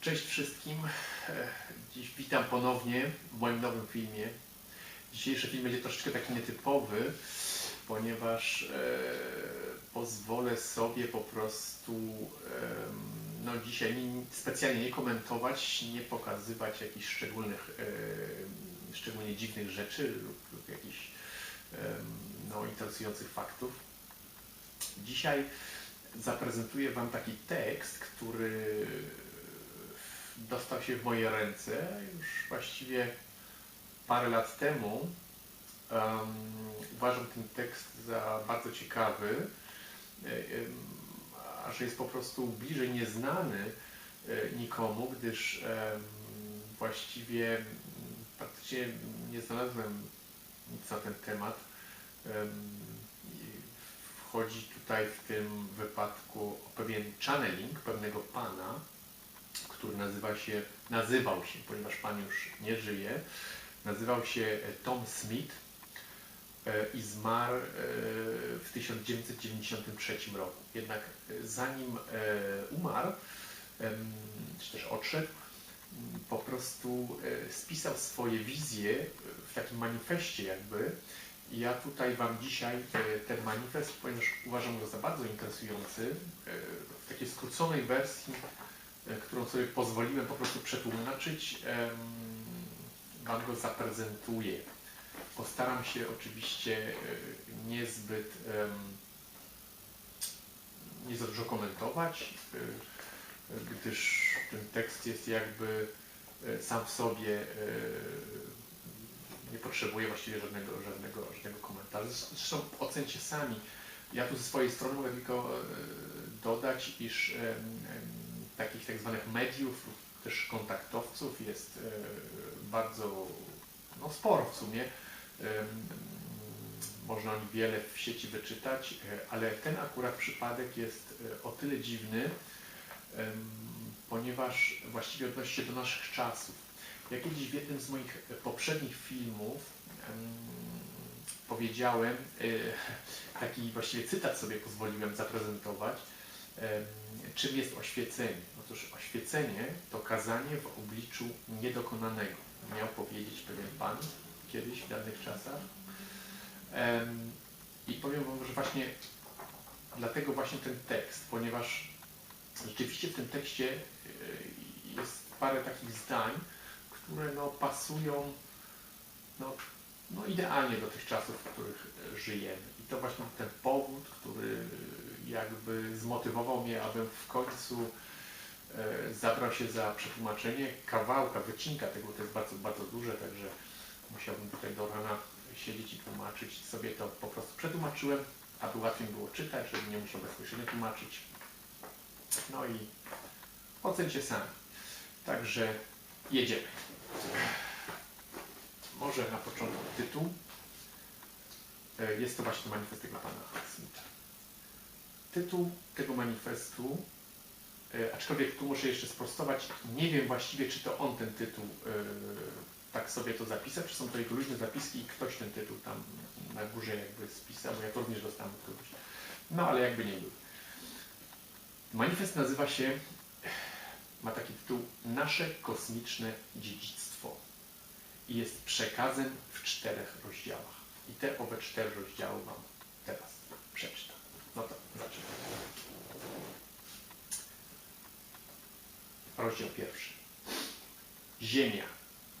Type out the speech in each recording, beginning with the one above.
Cześć wszystkim. E, Dziś witam ponownie w moim nowym filmie. Dzisiejszy film będzie troszeczkę taki nietypowy, ponieważ e, pozwolę sobie po prostu em, no dzisiaj nie, specjalnie nie komentować, nie pokazywać jakichś szczególnych, e, szczególnie dziwnych rzeczy lub, lub jakichś em, no, interesujących faktów. Dzisiaj zaprezentuję Wam taki tekst, który dostał się w moje ręce już właściwie parę lat temu. Um, uważam ten tekst za bardzo ciekawy, a że jest po prostu bliżej nieznany e, nikomu, gdyż em, właściwie praktycznie nie znalazłem nic na ten temat. Wchodzi tutaj w tym wypadku o pewien channeling pewnego pana, który nazywa się, nazywał się, ponieważ pan już nie żyje, nazywał się Tom Smith e, i zmarł e, w 1993 roku. Jednak e, zanim e, umarł, czy też odszedł, m, po prostu e, spisał swoje wizje w takim manifestie jakby. Ja tutaj Wam dzisiaj e, ten manifest, ponieważ uważam go za bardzo interesujący, e, w takiej skróconej wersji e, którą sobie pozwoliłem po prostu przetłumaczyć, Wam go zaprezentuję. Postaram się oczywiście e, niezbyt nie za dużo komentować, e, gdyż ten tekst jest jakby e, sam w sobie e, nie potrzebuje właściwie żadnego, żadnego, żadnego komentarza. Zresztą ocencie sami. Ja tu ze swojej strony mogę tylko e, dodać, iż takich tak zwanych mediów, też kontaktowców jest e, bardzo no, sporo w sumie. Można o wiele w sieci wyczytać, e, ale ten akurat przypadek jest e, o tyle dziwny, ponieważ właściwie odnosi się do naszych czasów. Ja kiedyś w jednym z moich poprzednich filmów em, powiedziałem, taki właściwie cytat sobie pozwoliłem zaprezentować, czym jest oświecenie. Otóż oświecenie to kazanie w obliczu niedokonanego. Miał powiedzieć pewien pan kiedyś w dawnych czasach. I powiem Wam, że właśnie dlatego właśnie ten tekst, ponieważ rzeczywiście w tym tekście e, jest parę takich zdań, które no, pasują no, no, idealnie do tych czasów, w których e, żyjemy. I to właśnie ten powód, który jakby zmotywował mnie, abym w końcu e, zabrał się za przetłumaczenie kawałka, wycinka tego, to jest bardzo, bardzo duże, także musiałbym tutaj do rana siedzieć i tłumaczyć. Sobie to po prostu przetłumaczyłem, aby łatwiej było czytać, żeby nie musiał bezpośrednio tłumaczyć. No i ocencie sami. Także jedziemy. Może na początku tytuł. E, Jest to właśnie manifest tego pana Smitha. Tytuł tego manifestu, e, aczkolwiek tu muszę jeszcze sprostować, nie wiem właściwie, czy to on ten tytuł e, tak sobie to zapisał, czy są to jego luźne zapiski i ktoś ten tytuł tam na górze jakby spisał, bo ja to również dostałem od kogoś. No ale jakby nie był. Manifest nazywa się, ma taki tytuł Nasze kosmiczne dziedzictwo i jest przekazem w czterech rozdziałach. I te owe cztery rozdziały Wam teraz przeczytam. No to zaczynamy. Rozdział pierwszy. Ziemia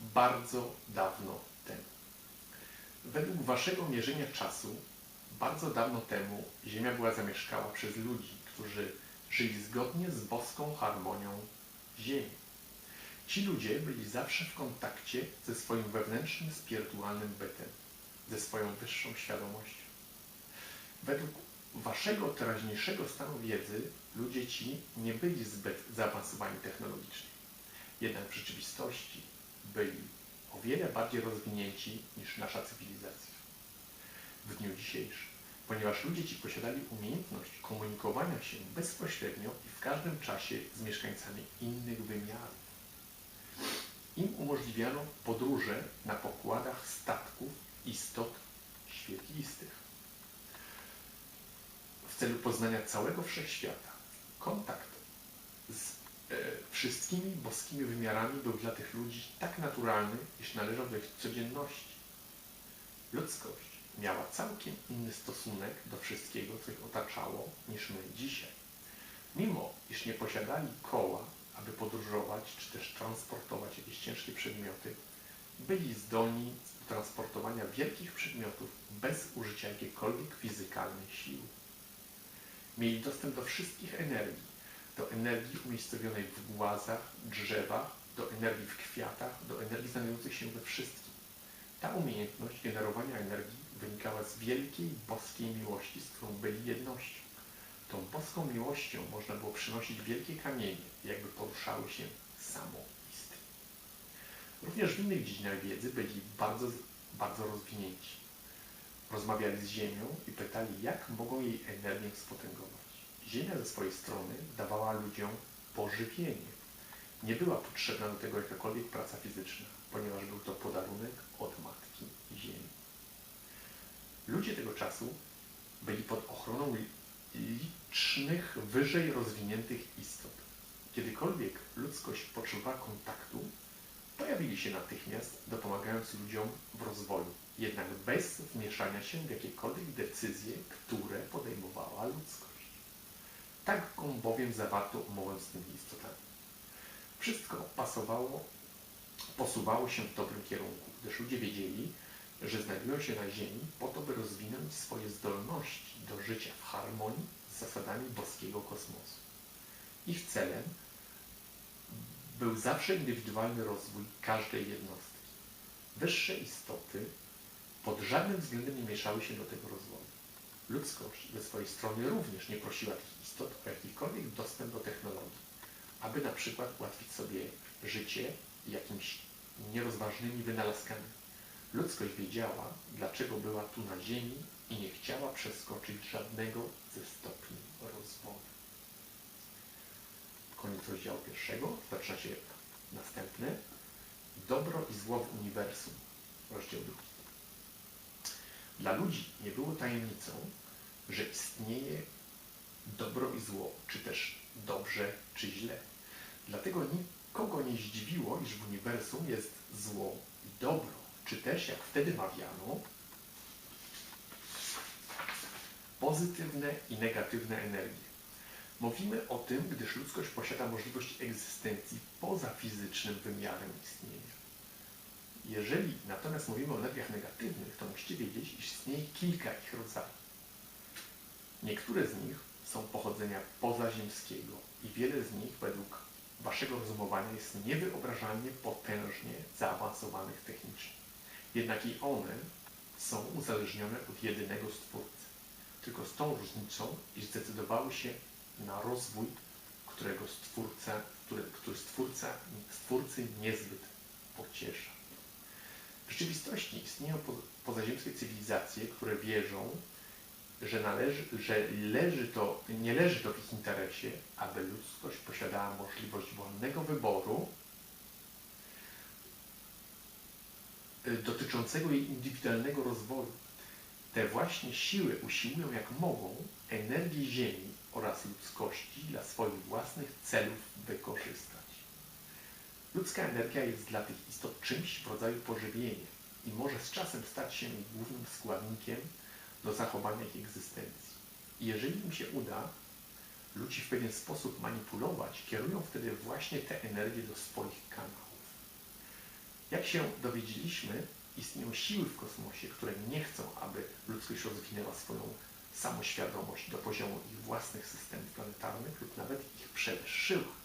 bardzo dawno temu. Według Waszego mierzenia czasu, bardzo dawno temu Ziemia była zamieszkała przez ludzi, którzy żyli zgodnie z boską harmonią Ziemi. Ci ludzie byli zawsze w kontakcie ze swoim wewnętrznym, spirytualnym bytem, ze swoją wyższą świadomością. Według waszego teraźniejszego stanu wiedzy ludzie ci nie byli zbyt zaawansowani technologicznie. Jednak w rzeczywistości byli o wiele bardziej rozwinięci niż nasza cywilizacja. W dniu dzisiejszym, ponieważ ludzie ci posiadali umiejętność komunikowania się bezpośrednio i w każdym czasie z mieszkańcami innych wymiarów. Im umożliwiano podróże na pokładach statków istot świetlistych. W celu poznania całego wszechświata, kontakt z e, wszystkimi boskimi wymiarami był dla tych ludzi tak naturalny, iż należał do ich codzienności. Ludzkość miała całkiem inny stosunek do wszystkiego, co ich otaczało, niż my dzisiaj. Mimo, iż nie posiadali koła, aby podróżować, czy też transportować jakieś ciężkie przedmioty, byli zdolni do transportowania wielkich przedmiotów bez użycia jakiejkolwiek fizykalnej siły. Mieli dostęp do wszystkich energii, do energii umiejscowionej w głazach, drzewach, do energii w kwiatach, do energii znajdujących się we wszystkim. Ta umiejętność generowania energii wynikała z wielkiej boskiej miłości, z którą byli jednością. Tą boską miłością można było przynosić wielkie kamienie, jakby poruszały się samoistnie. Również w innych dziedzinach wiedzy byli bardzo, bardzo rozwinięci. Rozmawiali z Ziemią i pytali, jak mogą jej energię spotęgować. Ziemia ze swojej strony dawała ludziom pożywienie. Nie była potrzebna do tego jakakolwiek praca fizyczna, ponieważ był to podarunek od Matki Ziemi. Ludzie tego czasu byli pod ochroną licznych, wyżej rozwiniętych istot. Kiedykolwiek ludzkość potrzebowała kontaktu, pojawili się natychmiast, dopomagając ludziom w rozwoju, jednak bez wmieszania się w jakiekolwiek decyzje, które podejmowała ludzkość. Tak bowiem zawarto umowę z tymi istotami. Wszystko pasowało, posuwało się w dobrym kierunku, gdyż ludzie wiedzieli, że znajdują się na Ziemi po to, by rozwinąć swoje zdolności do życia w harmonii z zasadami boskiego kosmosu. Ich celem był zawsze indywidualny rozwój każdej jednostki. Wyższe istoty pod żadnym względem nie mieszały się do tego rozwoju. Ludzkość ze swojej strony również nie prosiła tych istot o jakikolwiek dostęp do technologii, aby na przykład ułatwić sobie życie jakimiś nierozważnymi wynalazkami. Ludzkość wiedziała, dlaczego była tu na Ziemi i nie chciała przeskoczyć żadnego ze stopni rozwoju. Koniec rozdziału pierwszego. Zaczyna się następny. Dobro i zło w uniwersum. Rozdział drugi. Dla ludzi nie było tajemnicą, że istnieje dobro i zło, czy też dobrze, czy źle. Dlatego nikogo nie zdziwiło, iż w uniwersum jest zło i dobro, czy też, jak wtedy mawiano, pozytywne i negatywne energie. Mówimy o tym, gdyż ludzkość posiada możliwość egzystencji poza fizycznym wymiarem istnienia. Jeżeli natomiast mówimy o energiach negatywnych, to musicie wiedzieć, iż istnieje kilka ich rodzajów. Niektóre z nich są pochodzenia pozaziemskiego i wiele z nich według waszego rozumowania jest niewyobrażalnie potężnie zaawansowanych technicznie. Jednak i one są uzależnione od jedynego Stwórcy. Tylko z tą różnicą, iż zdecydowały się na rozwój, którego Stwórca, który, który stwórca, Stwórcy niezbyt pociesza. Rzeczywistości istnieją pozaziemskie cywilizacje, które wierzą, że, należy, że leży to, nie leży to w ich interesie, aby ludzkość posiadała możliwość wolnego wyboru y, dotyczącego jej indywidualnego rozwoju. Te właśnie siły usiłują jak mogą energię Ziemi oraz ludzkości dla swoich własnych celów wykorzystać. Ludzka energia jest dla tych istot czymś w rodzaju pożywienia i może z czasem stać się głównym składnikiem do zachowania ich egzystencji. I jeżeli im się uda ludzi w pewien sposób manipulować, kierują wtedy właśnie te energie do swoich kanałów. Jak się dowiedzieliśmy, istnieją siły w kosmosie, które nie chcą, aby ludzkość rozwinęła swoją samoświadomość do poziomu ich własnych systemów planetarnych lub nawet ich przewyższyła.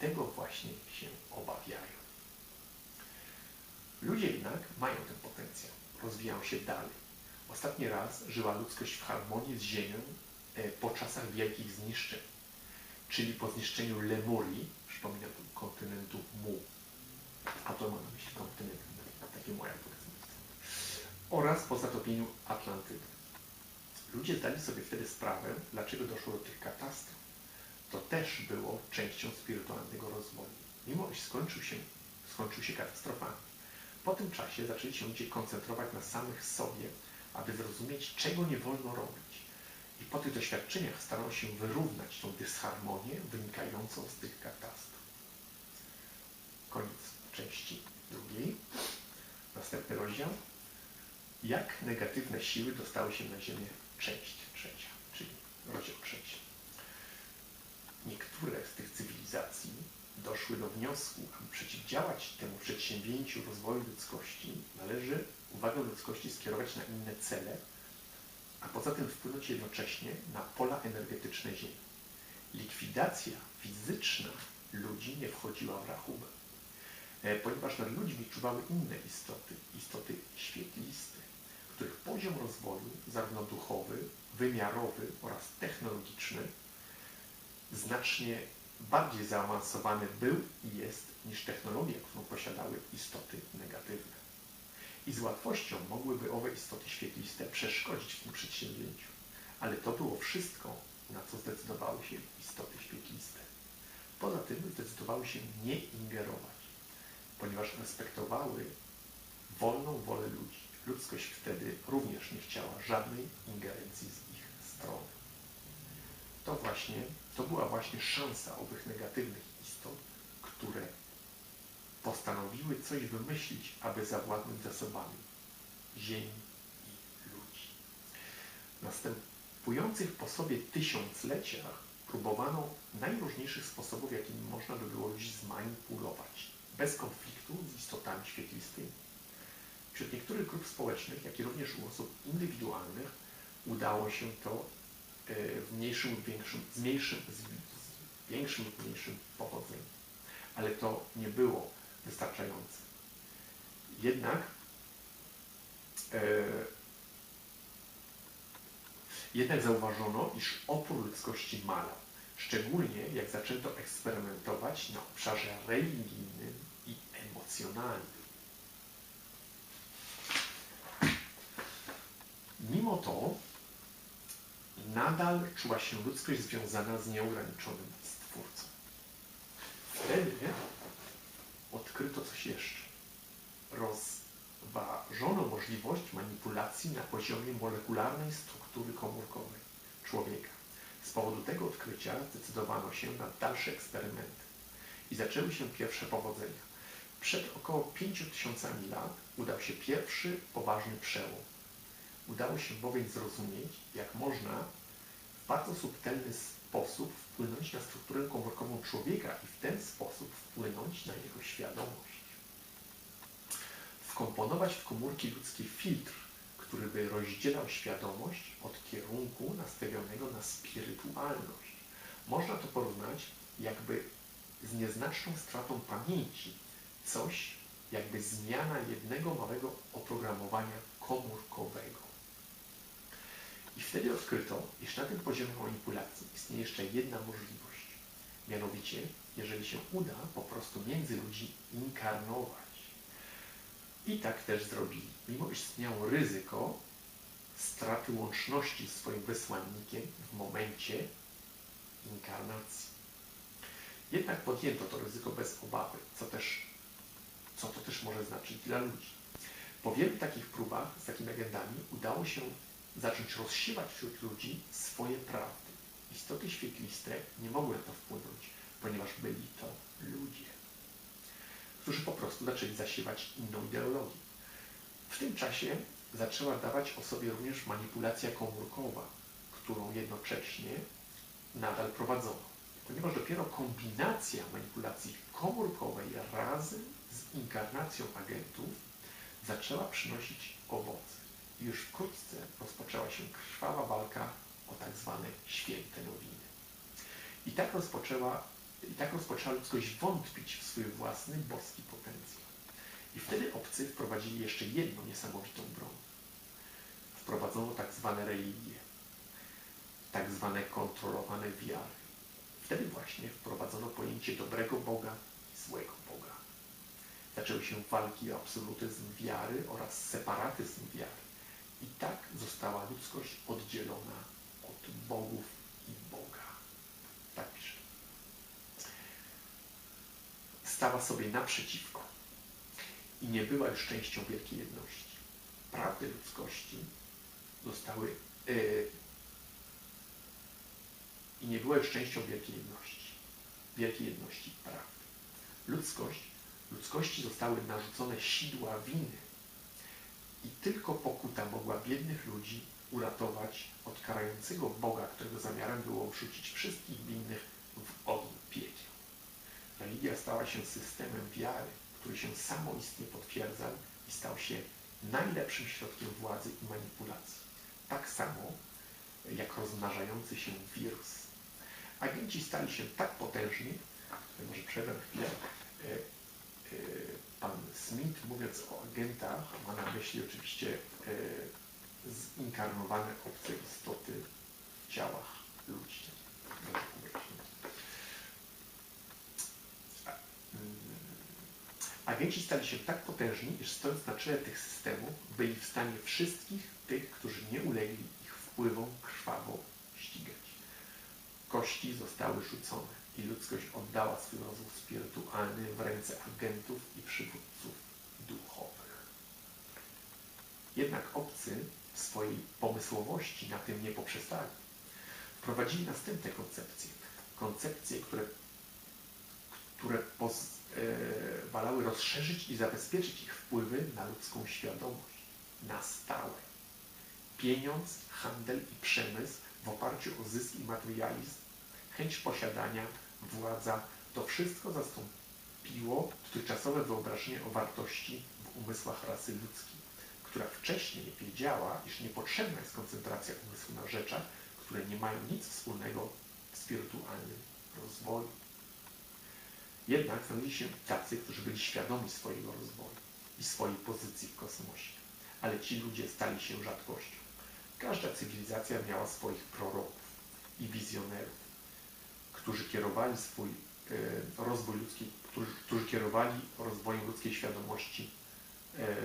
Tego właśnie się obawiają. Ludzie jednak mają ten potencjał, rozwijają się dalej. Ostatni raz żyła ludzkość w harmonii z Ziemią e, po czasach wielkich zniszczeń, czyli po zniszczeniu Lemurii, przypominam kontynentu Mu, a to ma na myśli kontynent taki moja powiedzmy, oraz po zatopieniu Atlantydy. Ludzie zdali sobie wtedy sprawę, dlaczego doszło do tych katastrof. To też było częścią spirytualnego rozwoju, mimo iż skończył się, skończył się katastrofami. Po tym czasie zaczęli się ludzie koncentrować na samych sobie, aby zrozumieć, czego nie wolno robić. I po tych doświadczeniach starano się wyrównać tą dysharmonię wynikającą z tych katastrof. koniec części drugiej. Następny rozdział. Jak negatywne siły dostały się na Ziemię? Część trzecia, czyli rozdział trzeci. Niektóre z tych cywilizacji doszły do wniosku, aby przeciwdziałać temu przedsięwzięciu rozwoju ludzkości, należy uwagę ludzkości skierować na inne cele, a poza tym wpłynąć jednocześnie na pola energetyczne Ziemi. Likwidacja fizyczna ludzi nie wchodziła w rachubę, e, ponieważ nad ludźmi czuwały inne istoty, istoty świetliste, których poziom rozwoju, zarówno duchowy, wymiarowy oraz technologiczny, znacznie bardziej zaawansowany był i jest niż technologia, którą posiadały istoty negatywne. I z łatwością mogłyby owe istoty świetliste przeszkodzić w tym przedsięwzięciu. Ale to było wszystko, na co zdecydowały się istoty świetliste. Poza tym zdecydowały się nie ingerować, ponieważ respektowały wolną wolę ludzi. Ludzkość wtedy również nie chciała żadnej ingerencji z ich strony. To właśnie, to była właśnie szansa owych negatywnych istot, które postanowiły coś wymyślić, aby zawładnąć zasobami ziemi i ludzi. W następujących po sobie tysiącleciach próbowano najróżniejszych sposobów, jakimi można by było ludzi zmanipulować, bez konfliktu z istotami świetlistymi. Wśród niektórych grup społecznych, jak i również u osób indywidualnych udało się to w mniejszym lub większym, z, mniejszym, z większym lub mniejszym powodzeniem. Ale to nie było wystarczające. Jednak e, jednak zauważono, iż opór ludzkości malał, szczególnie jak zaczęto eksperymentować na obszarze religijnym i emocjonalnym. Mimo to nadal czuła się ludzkość związana z nieograniczonym Stwórcą. Wtedy odkryto coś jeszcze. Rozważono możliwość manipulacji na poziomie molekularnej struktury komórkowej człowieka. Z powodu tego odkrycia zdecydowano się na dalsze eksperymenty i zaczęły się pierwsze powodzenia. Przed około 5000 lat udał się pierwszy poważny przełom. Udało się bowiem zrozumieć, jak można bardzo subtelny sposób wpłynąć na strukturę komórkową człowieka i w ten sposób wpłynąć na jego świadomość. Wkomponować w komórki ludzkie filtr, który by rozdzielał świadomość od kierunku nastawionego na spirytualność. Można to porównać jakby z nieznaczną stratą pamięci, coś jakby zmiana jednego małego oprogramowania komórkowego. I wtedy odkryto, iż na tym poziomie manipulacji istnieje jeszcze jedna możliwość. Mianowicie, jeżeli się uda po prostu między ludzi inkarnować. I tak też zrobili. Mimo iż istniało ryzyko straty łączności z swoim wysłannikiem w momencie inkarnacji. Jednak podjęto to ryzyko bez obawy, co, też, co to też może znaczyć dla ludzi. Po wielu takich próbach z takimi agendami udało się zacząć rozsiewać wśród ludzi swoje prawdy. Istoty świetliste nie mogły na to wpłynąć, ponieważ byli to ludzie, którzy po prostu zaczęli zasiewać inną ideologię. W tym czasie zaczęła dawać o sobie również manipulacja komórkowa, którą jednocześnie nadal prowadzono. Ponieważ dopiero kombinacja manipulacji komórkowej razem z inkarnacją agentów zaczęła przynosić owoce już wkrótce rozpoczęła się krwawa walka o tak zwane święte nowiny. I tak rozpoczęła, i tak rozpoczęła ludzkość wątpić w swój własny boski potencjał. I wtedy obcy wprowadzili jeszcze jedną niesamowitą broń. Wprowadzono tak zwane religie, tak zwane kontrolowane wiary. Wtedy właśnie wprowadzono pojęcie dobrego Boga i złego Boga. Zaczęły się walki o absolutyzm wiary oraz separatyzm wiary. I tak została ludzkość oddzielona od bogów i Boga. Tak pisze. Stała sobie naprzeciwko i nie była już częścią wielkiej jedności. Prawdy ludzkości zostały yy, i nie była już częścią wielkiej jedności. Wielkiej jedności prawdy. Ludzkość Ludzkości zostały narzucone sidła winy i tylko pokuta mogła biednych ludzi uratować od karającego Boga, którego zamiarem było wrzucić wszystkich winnych w ogień piekiel. Religia stała się systemem wiary, który się samoistnie potwierdzał i stał się najlepszym środkiem władzy i manipulacji. Tak samo jak rozmnażający się wirus. Agenci stali się tak potężni, może przerwę chwilę, e, e, pan Smith mówiąc o agentach ma na myśli oczywiście e, zinkarnowane obce istoty w ciałach ludzi. Mm, agenci stali się tak potężni, iż stojąc na czele tych systemów, byli w stanie wszystkich tych, którzy nie ulegli ich wpływom, krwawo ścigać. Kości zostały rzucone i ludzkość oddała swój rozum spirytualny w ręce agentów i przywódców duchowych. Jednak obcy w swojej pomysłowości na tym nie poprzestali. Wprowadzili następne koncepcje. Koncepcje, które, które pozwalały rozszerzyć i zabezpieczyć ich wpływy na ludzką świadomość, na stałe. Pieniądz, handel i przemysł w oparciu o zysk i materializm, chęć posiadania, władza, to wszystko zastąpiło dotychczasowe wyobrażenie o wartości w umysłach rasy ludzkiej która wcześniej wiedziała, iż niepotrzebna jest koncentracja umysłu na rzeczach, które nie mają nic wspólnego z spirytualnym rozwoju. Jednak znaleźli się tacy, którzy byli świadomi swojego rozwoju i swojej pozycji w kosmosie. Ale ci ludzie stali się rzadkością. Każda cywilizacja miała swoich proroków i wizjonerów, którzy kierowali swój e, rozwój ludzki, którzy, którzy kierowali rozwojem ludzkiej świadomości e,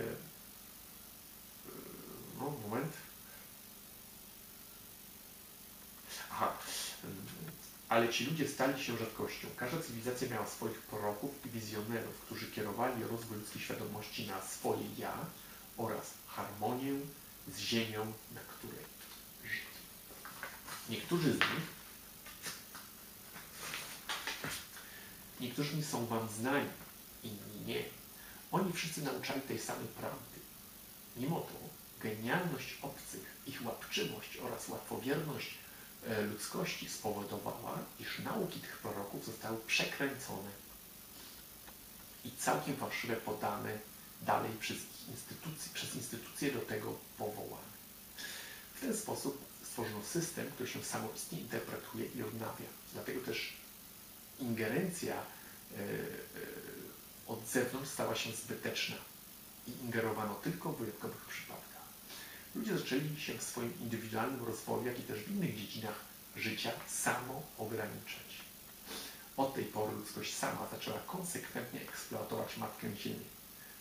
no, moment. Aha. Ale ci ludzie stali się rzadkością. Każda cywilizacja miała swoich proroków i wizjonerów, którzy kierowali rozwój ludzkiej świadomości na swoje ja oraz harmonię z ziemią, na której żyli. Niektórzy z nich niektórzy są wam znani, inni nie. Oni wszyscy nauczali tej samej prawdy. Mimo to genialność obcych, ich łapczywość oraz łatwowierność e, ludzkości spowodowała, iż nauki tych proroków zostały przekręcone i całkiem fałszywe podane dalej przez instytucje, przez instytucje do tego powołane. W ten sposób stworzono system, który się samoistnie interpretuje i odnawia. Dlatego też ingerencja od zewnątrz stała się zbyteczna i ingerowano tylko w wyjątkowych przypadkach. Ludzie zaczęli się w swoim indywidualnym rozwoju, jak i też w innych dziedzinach życia samo ograniczać. Od tej pory ludzkość sama zaczęła konsekwentnie eksploatować Matkę Ziemię.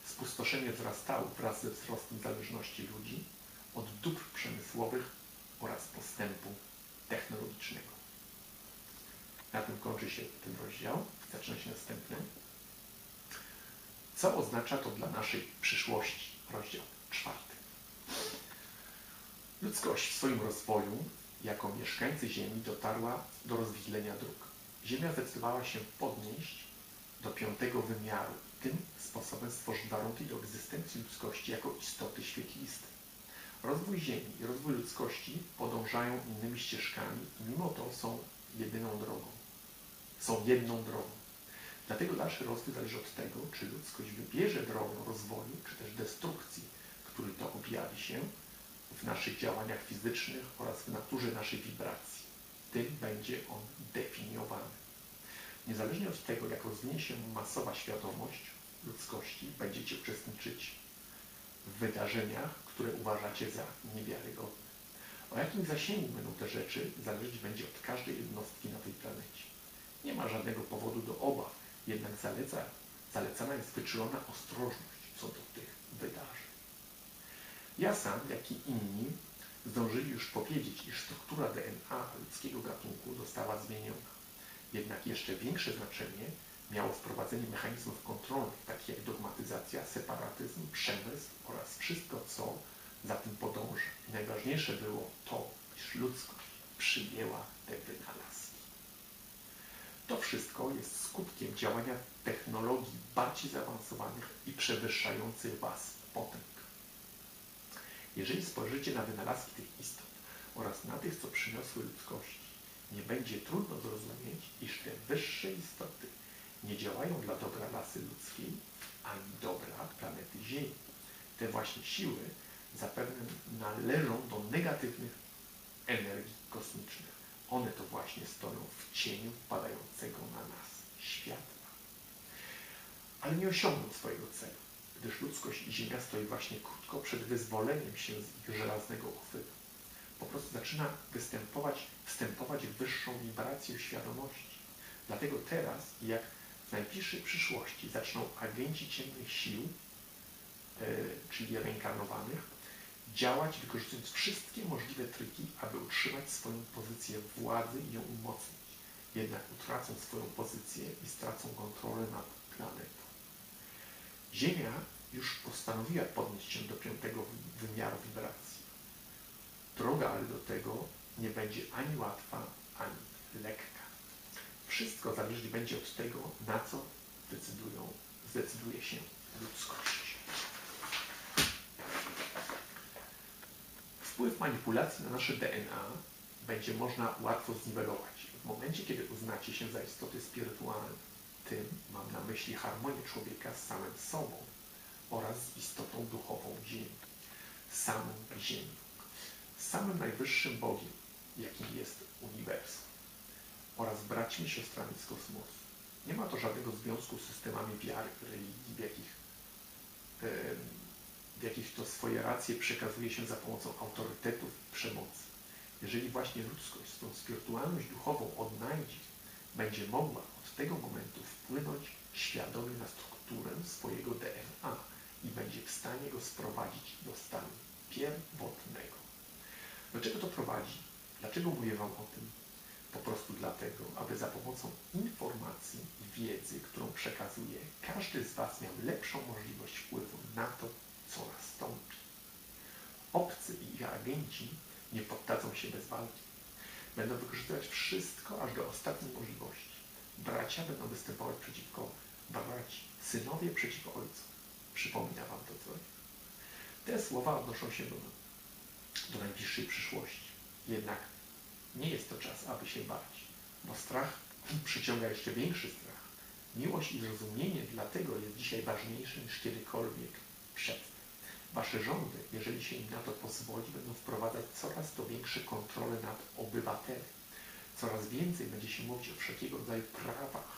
Spustoszenie wzrastało wraz ze wzrostem zależności ludzi od dóbr przemysłowych oraz postępu technologicznego. Na tym kończy się ten rozdział. Się następny. Co oznacza to dla naszej przyszłości? Rozdział czwarty. Ludzkość w swoim rozwoju jako mieszkańcy Ziemi dotarła do rozwidlenia dróg. Ziemia zdecydowała się podnieść do piątego wymiaru tym sposobem stworzyć warunki do egzystencji ludzkości jako istoty świetlistej. Rozwój Ziemi i rozwój ludzkości podążają innymi ścieżkami i mimo to są jedyną drogą. Są jedną drogą. Dlatego dalszy rozwój zależy od tego, czy ludzkość wybierze drogę rozwoju, czy też destrukcji, który to objawi się w naszych działaniach fizycznych oraz w naturze naszej wibracji. Tym będzie on definiowany. Niezależnie od tego, jak rozwinie się masowa świadomość ludzkości, będziecie uczestniczyć w wydarzeniach, które uważacie za niewiarygodne. O jakim zasięgu będą te rzeczy, zależeć będzie od każdej jednostki na tej planecie. Nie ma żadnego powodu do obaw, jednak zaleca, zalecana jest wyczulona ostrożność co do tych wydarzeń. Ja sam, jak i inni, zdążyli już powiedzieć, iż struktura DNA ludzkiego gatunku została zmieniona. Jednak jeszcze większe znaczenie miało wprowadzenie mechanizmów kontrolnych, takich jak dogmatyzacja, separatyzm, przemysł oraz wszystko, co za tym podąża. I najważniejsze było to, iż ludzkość przyjęła te wynalazki. To wszystko jest skutkiem działania technologii bardziej zaawansowanych i przewyższających Was potęg. Jeżeli spojrzycie na wynalazki tych istot oraz na tych, co przyniosły ludzkości, nie będzie trudno zrozumieć, iż te wyższe istoty nie działają dla dobra rasy ludzkiej, ani dobra planety Ziemi. Te właśnie siły zapewne należą do negatywnych energii kosmicznych. One to właśnie stoją w cieniu padającego na nas światła. Ale nie osiągną swojego celu, gdyż ludzkość i Ziemia stoi właśnie krótko przed wyzwoleniem się z ich żelaznego uchwytu. Po prostu zaczyna występować, wstępować w wyższą wibrację świadomości. Dlatego teraz, jak w najbliższej przyszłości zaczną agenci ciemnych sił, e, czyli reinkarnowanych, działać wykorzystując wszystkie możliwe triki, aby utrzymać swoją pozycję władzy i ją umocnić. Jednak utracą swoją pozycję i stracą kontrolę nad planetą. Ziemia już postanowiła podnieść się do piątego wymiaru wibracji. Droga ale do tego nie będzie ani łatwa, ani lekka. Wszystko zależeć będzie od tego, na co decydują, zdecyduje się ludzkość. Wpływ manipulacji na nasze DNA będzie można łatwo zniwelować. W momencie, kiedy uznacie się za istoty spirytualne, tym mam na myśli harmonię człowieka z samym sobą oraz z istotą duchową Ziemi, samą Ziemią, samym najwyższym Bogiem, jakim jest uniwersum oraz braćmi siostrami z kosmosu. Nie ma to żadnego związku z systemami wiary, religii, w jakich, w jakich to swoje racje przekazuje się za pomocą autorytetów przemocy. Jeżeli właśnie ludzkość tą spirytualność duchową odnajdzie, będzie mogła od tego momentu wpłynąć świadomie na strukturę swojego DNA i będzie w stanie go sprowadzić do stanu pierwotnego. Do czego to prowadzi? Dlaczego mówię Wam o tym? Po prostu dlatego, aby za pomocą informacji i wiedzy, którą przekazuję, każdy z Was miał lepszą możliwość wpływu na to, co nastąpi. Obcy i ich agenci nie poddadzą się bez walki. Będą wykorzystywać wszystko aż do ostatniej możliwości. Bracia będą występować przeciwko braci, synowie przeciwko ojcu. Przypomina Wam to coś? Te słowa odnoszą się do, do najbliższej przyszłości. Jednak nie jest to czas, aby się bać, bo strach przyciąga jeszcze większy strach. Miłość i zrozumienie dlatego jest dzisiaj ważniejsze niż kiedykolwiek przedtem. Wasze rządy, jeżeli się im na to pozwoli, będą wprowadzać coraz to większe kontrole nad obywatelem. Coraz więcej będzie się mówić o wszelkiego rodzaju prawach,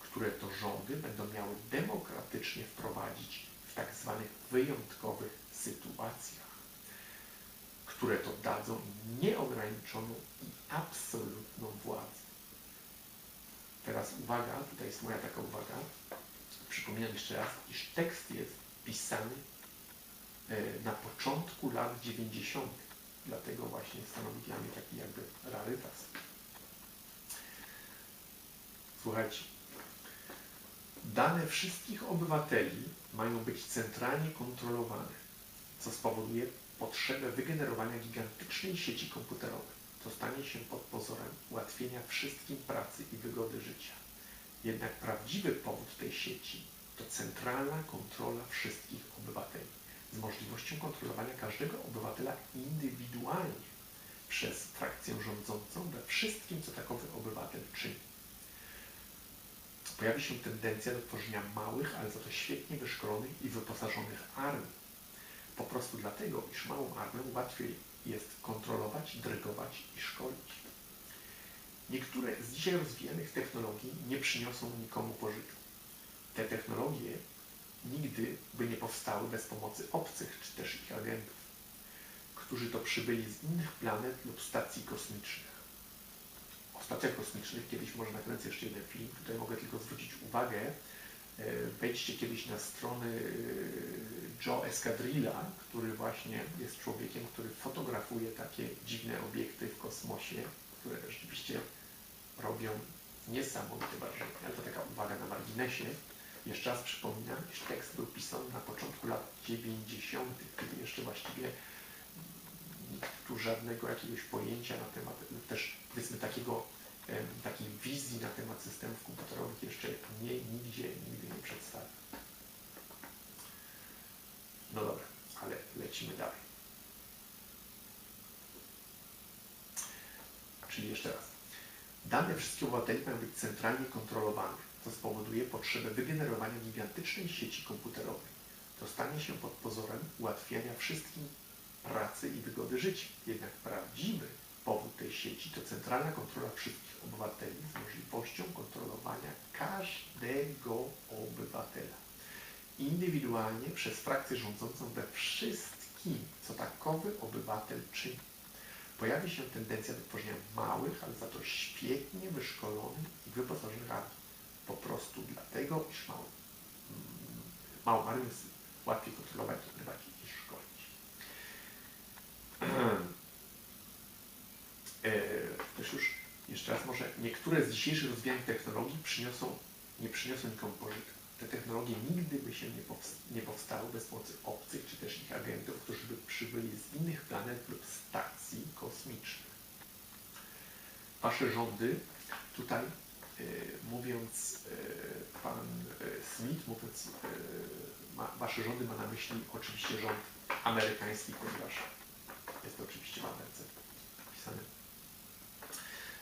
które to rządy będą miały demokratycznie wprowadzić w tak zwanych wyjątkowych sytuacjach, które to dadzą nieograniczoną i absolutną władzę. Teraz uwaga, tutaj jest moja taka uwaga. Przypominam jeszcze raz, iż tekst jest pisany na początku lat 90. Dlatego właśnie stanowi dla mnie taki jakby rarytas. Słuchajcie, dane wszystkich obywateli mają być centralnie kontrolowane, co spowoduje potrzebę wygenerowania gigantycznej sieci komputerowej. To stanie się pod pozorem ułatwienia wszystkim pracy i wygody życia. Jednak prawdziwy powód tej sieci to centralna kontrola wszystkich obywateli możliwością kontrolowania każdego obywatela indywidualnie przez frakcję rządzącą we wszystkim, co takowy obywatel czyni pojawi się tendencja do tworzenia małych, ale za to świetnie wyszkolonych i wyposażonych armii. Po prostu dlatego, iż małą armię łatwiej jest kontrolować, dyrygować i szkolić. Niektóre z dzisiaj rozwijanych technologii nie przyniosą nikomu pożytku. Te technologie nigdy by nie powstały bez pomocy obcych czy też ich agentów, którzy to przybyli z innych planet lub stacji kosmicznych o stacjach kosmicznych. Kiedyś może nakręcę jeszcze jeden film. Tutaj mogę tylko zwrócić uwagę. E, wejdźcie kiedyś na strony e, Joe Escadrilla, który właśnie jest człowiekiem, który fotografuje takie dziwne obiekty w kosmosie, które rzeczywiście robią niesamowite wrażenie. Ale to taka uwaga na marginesie. Jeszcze raz przypominam, iż tekst był pisany na początku lat 90., kiedy jeszcze właściwie nikt tu żadnego jakiegoś pojęcia na temat, też powiedzmy takiego, takiej wizji na temat systemów komputerowych jeszcze nie, nigdzie, nigdy nie przedstawił. No dobra, ale lecimy dalej. Czyli jeszcze raz. Dane wszystkich obywateli mają być centralnie kontrolowane co spowoduje potrzebę wygenerowania gigantycznej sieci komputerowej. To stanie się pod pozorem ułatwiania wszystkim pracy i wygody życia. Jednak prawdziwy powód tej sieci to centralna kontrola wszystkich obywateli z możliwością kontrolowania każdego obywatela indywidualnie przez frakcję rządzącą we wszystkim, co takowy obywatel czyni. Pojawi się tendencja do tworzenia małych, ale za to świetnie wyszkolonych i wyposażonych armii. Po prostu dlatego, iż mało, mm, armię jest łatwiej kontrolować, dokonywać niż szkolić. E, Też już jeszcze raz może niektóre z dzisiejszych rozwiązań technologii przyniosą, nie przyniosą nikomu pożytku. Te technologie nigdy by się nie, powst- nie powstały bez pomocy obcych czy też ich agentów, którzy by przybyli z innych planet lub stacji kosmicznych. Wasze rządy, tutaj mówiąc e, pan e, Smith, mówiąc e, wasze rządy ma na myśli oczywiście rząd amerykański, ponieważ jest to oczywiście w Ameryce wpisane.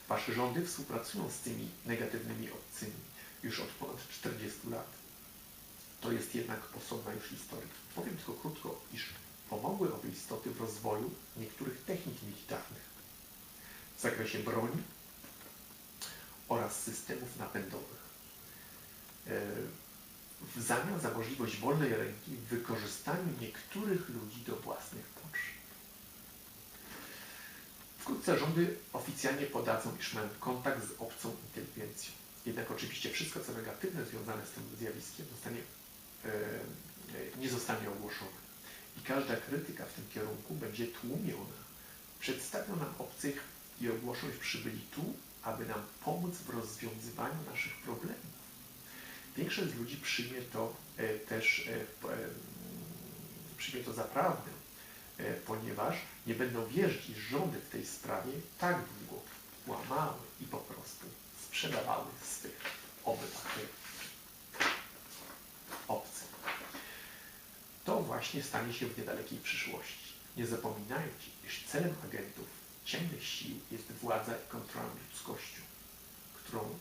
Wasze rządy współpracują z tymi negatywnymi obcymi już od ponad 40 lat. To jest jednak osobna już historia. Powiem tylko krótko, iż pomogły owe istoty w rozwoju niektórych technik militarnych w zakresie broni oraz systemów napędowych. E, W zamian za możliwość wolnej ręki w wykorzystaniu niektórych ludzi do własnych potrzeb. Wkrótce rządy oficjalnie podadzą, iż mają kontakt z obcą inteligencją. Jednak oczywiście wszystko, co negatywne związane z tym zjawiskiem, zostanie, e, e, nie zostanie ogłoszone. I każda krytyka w tym kierunku będzie tłumiona. Przedstawią nam obcych i ogłoszą, iż przybyli tu, aby nam pomóc w rozwiązywaniu naszych problemów. Większość ludzi przyjmie to e, też e, e, przyjmie to za prawdę, ponieważ nie będą wierzyć, iż rządy w tej sprawie tak długo łamały i po prostu sprzedawały swych obywateli obcym. To właśnie stanie się w niedalekiej przyszłości. Nie zapominajcie, iż celem agentów ciemnych sił jest władza i kontrola nad ludzkością, którą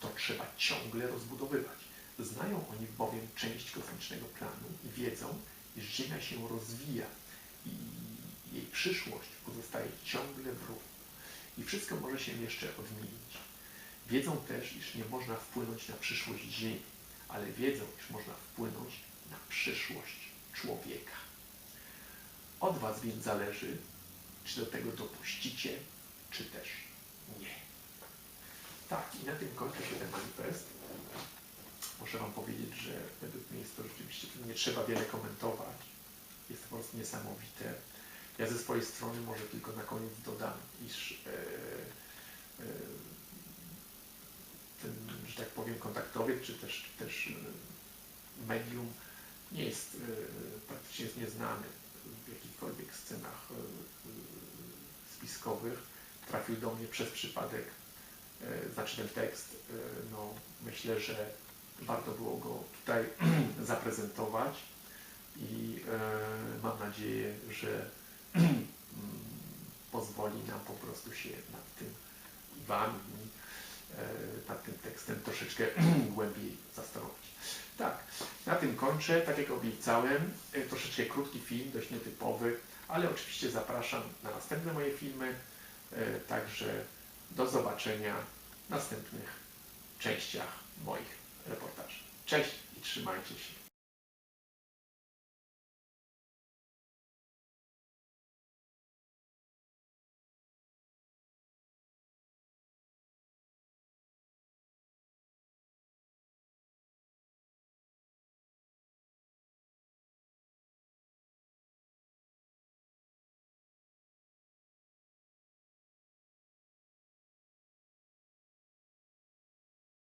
to trzeba ciągle rozbudowywać. Znają oni bowiem część kosmicznego planu i wiedzą, iż Ziemia się rozwija i jej przyszłość pozostaje ciągle w ruchu. I wszystko może się jeszcze odmienić. Wiedzą też, iż nie można wpłynąć na przyszłość Ziemi, ale wiedzą, iż można wpłynąć na przyszłość człowieka. Od Was więc zależy, czy do tego dopuścicie, czy też nie. Tak, i na tym kończy się ten manifest. Muszę Wam powiedzieć, że według mnie jest to rzeczywiście, nie trzeba wiele komentować. Jest to po prostu niesamowite. Ja ze swojej strony może tylko na koniec dodam, iż e, e, ten, że tak powiem, kontaktowiec, czy też, też e, medium nie jest, praktycznie jest nieznany w jakichkolwiek scenach e, e, spiskowych. Trafił do mnie przez przypadek, e, znaczy ten tekst, no myślę, że warto było go tutaj zaprezentować i mam nadzieję, że mm, pozwoli nam po prostu się nad tym Wami nad tym tekstem troszeczkę głębiej zastanowić. Tak, na tym kończę. Tak jak obiecałem, e, troszeczkę krótki film, dość nietypowy, ale oczywiście zapraszam na następne moje filmy. E, Także do zobaczenia w następnych częściach moich reportaży. Cześć i trzymajcie się.